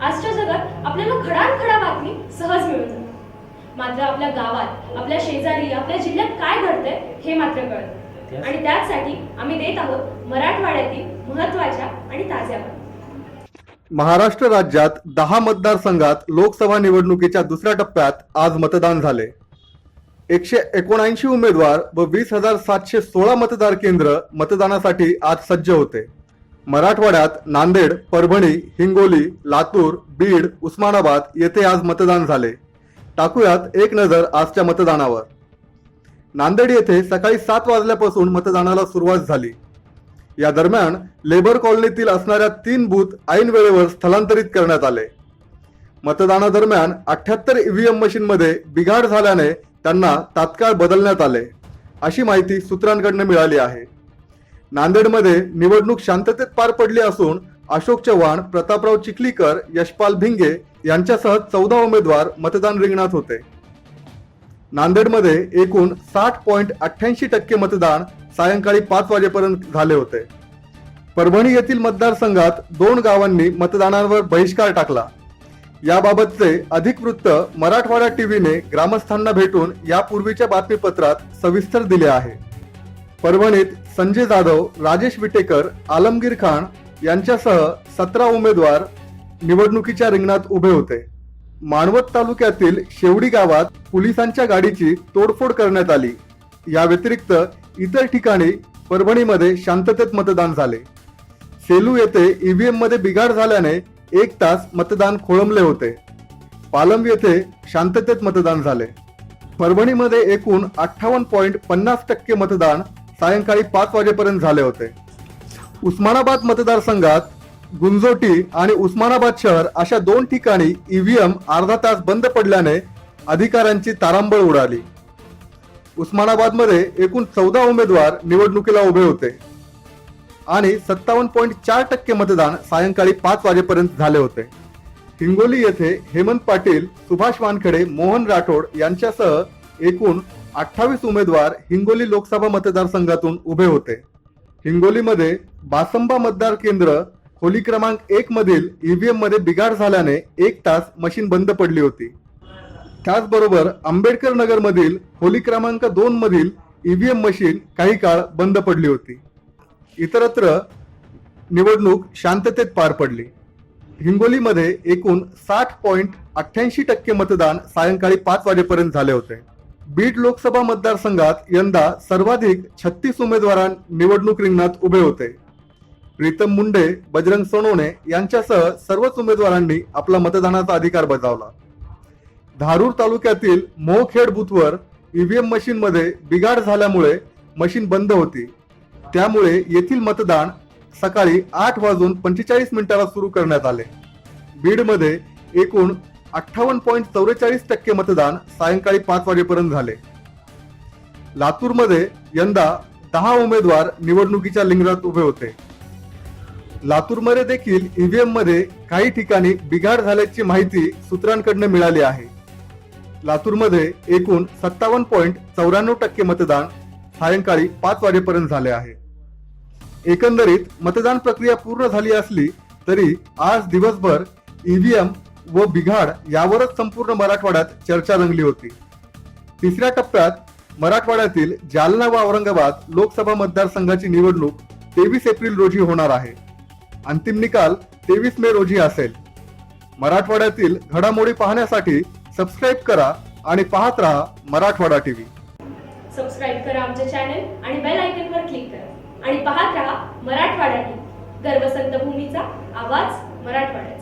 आजच्या जगात आपल्याला खडानखडा बातमी सहज मिळून जाते. मात्र आपल्या गावात आपल्या शेजारी आपल्या जिल्ह्यात काय घडतंय हे मात्र कळत आणि त्याचसाठी आम्ही देत आहोत मराठवाड्यातील महत्त्वाच्या आणि ताज्या बातम्या. महाराष्ट्र राज्यात दहा मतदारसंघात लोकसभा निवडणुकीच्या दुसऱ्या टप्प्यात आज मतदान झाले. एकशे एकोणऐंशी उमेदवार व वीस हजार सातशे सोळा मतदार केंद्र मतदानासाठी आज सज्ज होते. मराठवाड्यात नांदेड परभणी हिंगोली लातूर बीड उस्मानाबाद येथे आज मतदान झाले. टाकूयात एक नजर आजच्या मतदानावर. नांदेड येथे सकाळी सात वाजल्यापासून मतदानाला सुरुवात झाली. या दरम्यान लेबर कॉलनीतील असणाऱ्या तीन बूथ ऐन वेळेवर स्थलांतरित करण्यात आले. मतदानादरम्यान अठ्याहत्तर ईव्हीएम मशीनमध्ये बिघाड झाल्याने त्यांना तात्काळ बदलण्यात आले. अशी माहिती सूत्रांकडून मिळाली आहे. नांदेडमध्ये निवडणूक शांततेत पार पडली असून अशोक चव्हाण प्रतापराव चिखलीकर यशपाल भिंगे यांच्यासह चौदा उमेदवार मतदान रिंगणात होते. नांदेडमध्ये एकूण साठ पॉईंट अठ्ठ्याऐंशी टक्के मतदान सायंकाळी पाच वाजेपर्यंत झाले होते. परभणी येथील मतदारसंघात दोन गावांनी मतदानावर बहिष्कार टाकला. याबाबतचे अधिक वृत्त मराठवाडा टीव्हीने ग्रामस्थांना भेटून यापूर्वीच्या बातमीपत्रात सविस्तर दिले आहे. परभणीत संजय जाधव राजेश विटेकर आलमगीर खान यांच्यासह सतरा उमेदवार निवडणुकीच्या रिंगणात उभे होते. मानवत तालुक्यातील शेवडी गावात पोलिसांच्या गाडीची तोडफोड करण्यात आली. या व्यतिरिक्त इतर ठिकाणी परभणीमध्ये शांततेत मतदान झाले. सेलू येथे ईव्हीएममध्ये बिघाड झाल्याने एक तास मतदान खोळंबले होते. पालम येथे शांततेत मतदान झाले. परभणीमध्ये एकूण अठ्ठावन्न पॉईंट पन्नास टक्के मतदान सायंकाळी पाच वाजेपर्यंत झाले होते. उस्मानाबाद मतदारसंघात गुंजोटी आणि उस्मानाबाद शहर अशा दोन ठिकाणी ईव्हीएम अर्धा तास बंद पडल्याने अधिकाऱ्यांची तारांबळ उडाली. उस्मानाबादमध्ये एकूण चौदा उमेदवार निवडणुकीला उभे होते. आणि सत्तावन्न पॉईंट चार टक्के मतदान सायंकाळी पाच वाजेपर्यंत झाले होते. हिंगोली येथे हेमंत पाटील सुभाष वानखडे मोहन राठोड यांच्यासह एकूण अठ्ठावीस उमेदवार हिंगोली लोकसभा मतदारसंघातून उभे होते. हिंगोलीमध्ये बासंबा मतदार केंद्र खोली क्रमांक एक मधील ईव्हीएममध्ये बिघाड झाल्याने एक तास मशीन बंद पडली होती. त्याचबरोबर आंबेडकर नगर मधील खोली क्रमांक दोन मधील ईव्हीएम मशीन काही काळ बंद पडली होती. इतरत्र निवडणूक शांततेत पार पडली. हिंगोलीमध्ये एकूण साठ पॉईंट अठ्ठ्याऐंशी टक्के मतदान सायंकाळी पाच वाजेपर्यंत झाले होते. बीड लोकसभा मतदारसंघात यंदा सर्वाधिक छत्तीस उमेदवारां निवडणूक रिंगणात उभे होते. प्रीतम मुंडे बजरंग सोनवणे यांच्यासह सर्वच उमेदवारांनी आपला मतदानाचा अधिकार बजावला. धारूर तालुक्यातील मोहखेड बुथवर ईव्हीएम मशीनमध्ये बिघाड झाल्यामुळे मशीन बंद होती. त्यामुळे येथील मतदान सकाळी आठ वाजून पंचेचाळीस मिनिटाला सुरू करण्यात आले. बीडमध्ये एकूण अठ्ठावन्न पॉईंट चौवेचाळीस टक्के मतदान सायंकाळी पाच वाजेपर्यंत झाले. लातूरमध्ये यंदा दहा उमेदवार निवडणुकीच्या लिंगणात उभे होते. लातूरमध्ये देखील ईव्हीएममध्ये काही ठिकाणी बिघाड झाल्याची माहिती सूत्रांकडनं मिळाली आहे. लातूरमध्ये एकूण सत्तावन्न पॉईंट चौऱ्याण्णव टक्के मतदान सायंकाळी पाच वाजेपर्यंत झाले आहे. एकंदरीत मतदान प्रक्रिया पूर्ण झाली असली तरी आज दिवसभर ईव्हीएम व बिघाड यावरच संपूर्ण मराठवाड्यात चर्चा रंगली होती. तिसऱ्या टप्प्यात मराठवाड्यातील जालना व औरंगाबाद लोकसभा मतदारसंघाची निवडणूक तेवीस एप्रिल रोजी होणार आहे. अंतिम निकाल तेवीस मे रोजी असेल. मराठवाड्यातील घडामोडी पाहण्यासाठी सबस्क्राईब करा आणि पाहत रहा मराठवाडा टीव्ही. सबस्क्राईब करा आमचे चॅनल आणि बेल आयकॉनवर क्लिक करा. आणि पाहत राहा मराठवाडा टीव्ही. गर्वसंत भूमीचा आवाज मराठवाड्याचा